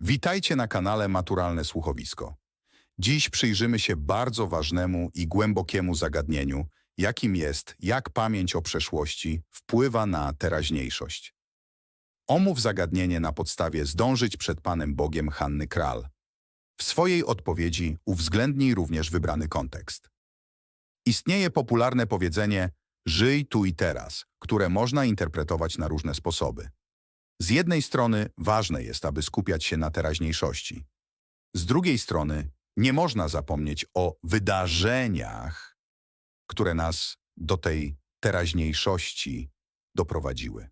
Witajcie na kanale Maturalne Słuchowisko. Dziś przyjrzymy się bardzo ważnemu i głębokiemu zagadnieniu, jakim jest, jak pamięć o przeszłości wpływa na teraźniejszość. Omów zagadnienie na podstawie Zdążyć przed Panem Bogiem Hanny Kral. W swojej odpowiedzi uwzględnij również wybrany kontekst. Istnieje popularne powiedzenie żyj tu i teraz, które można interpretować na różne sposoby. Z jednej strony ważne jest, aby skupiać się na teraźniejszości. Z drugiej strony nie można zapomnieć o wydarzeniach, które nas do tej teraźniejszości doprowadziły.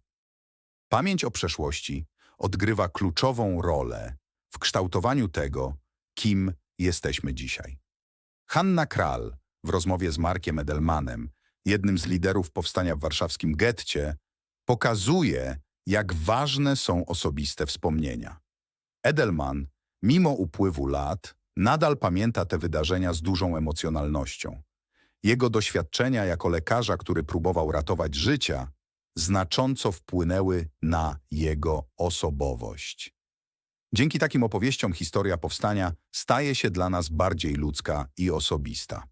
Pamięć o przeszłości odgrywa kluczową rolę w kształtowaniu tego, kim jesteśmy dzisiaj. Hanna Kral w rozmowie z Markiem Edelmanem, jednym z liderów powstania w warszawskim getcie, pokazuje, jak ważne są osobiste wspomnienia. Edelman, mimo upływu lat, nadal pamięta te wydarzenia z dużą emocjonalnością. Jego doświadczenia jako lekarza, który próbował ratować życia, znacząco wpłynęły na jego osobowość. Dzięki takim opowieściom historia powstania staje się dla nas bardziej ludzka i osobista.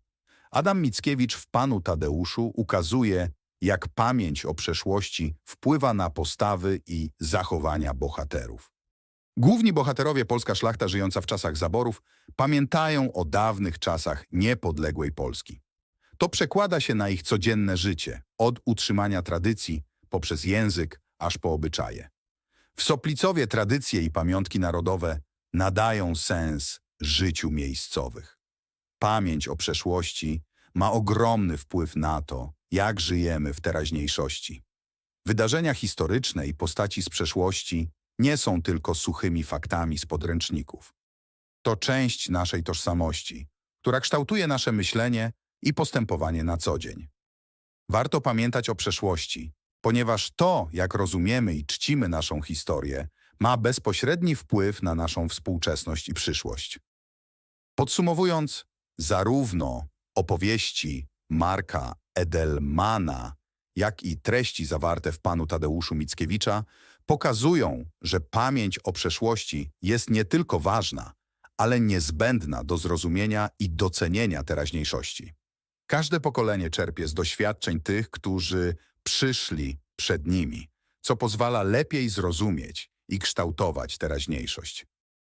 Adam Mickiewicz w Panu Tadeuszu ukazuje, jak pamięć o przeszłości wpływa na postawy i zachowania bohaterów. Główni bohaterowie polska szlachta żyjąca w czasach zaborów pamiętają o dawnych czasach niepodległej Polski. To przekłada się na ich codzienne życie, od utrzymania tradycji poprzez język aż po obyczaje. W Soplicowie tradycje i pamiątki narodowe nadają sens życiu miejscowych. Pamięć o przeszłości ma ogromny wpływ na to, jak żyjemy w teraźniejszości. Wydarzenia historyczne i postaci z przeszłości nie są tylko suchymi faktami z podręczników. To część naszej tożsamości, która kształtuje nasze myślenie i postępowanie na co dzień. Warto pamiętać o przeszłości, ponieważ to, jak rozumiemy i czcimy naszą historię, ma bezpośredni wpływ na naszą współczesność i przyszłość. Podsumowując, zarówno opowieści Marka Edelmana, jak i treści zawarte w Panu Tadeuszu Mickiewicza pokazują, że pamięć o przeszłości jest nie tylko ważna, ale niezbędna do zrozumienia i docenienia teraźniejszości. Każde pokolenie czerpie z doświadczeń tych, którzy przyszli przed nimi, co pozwala lepiej zrozumieć i kształtować teraźniejszość.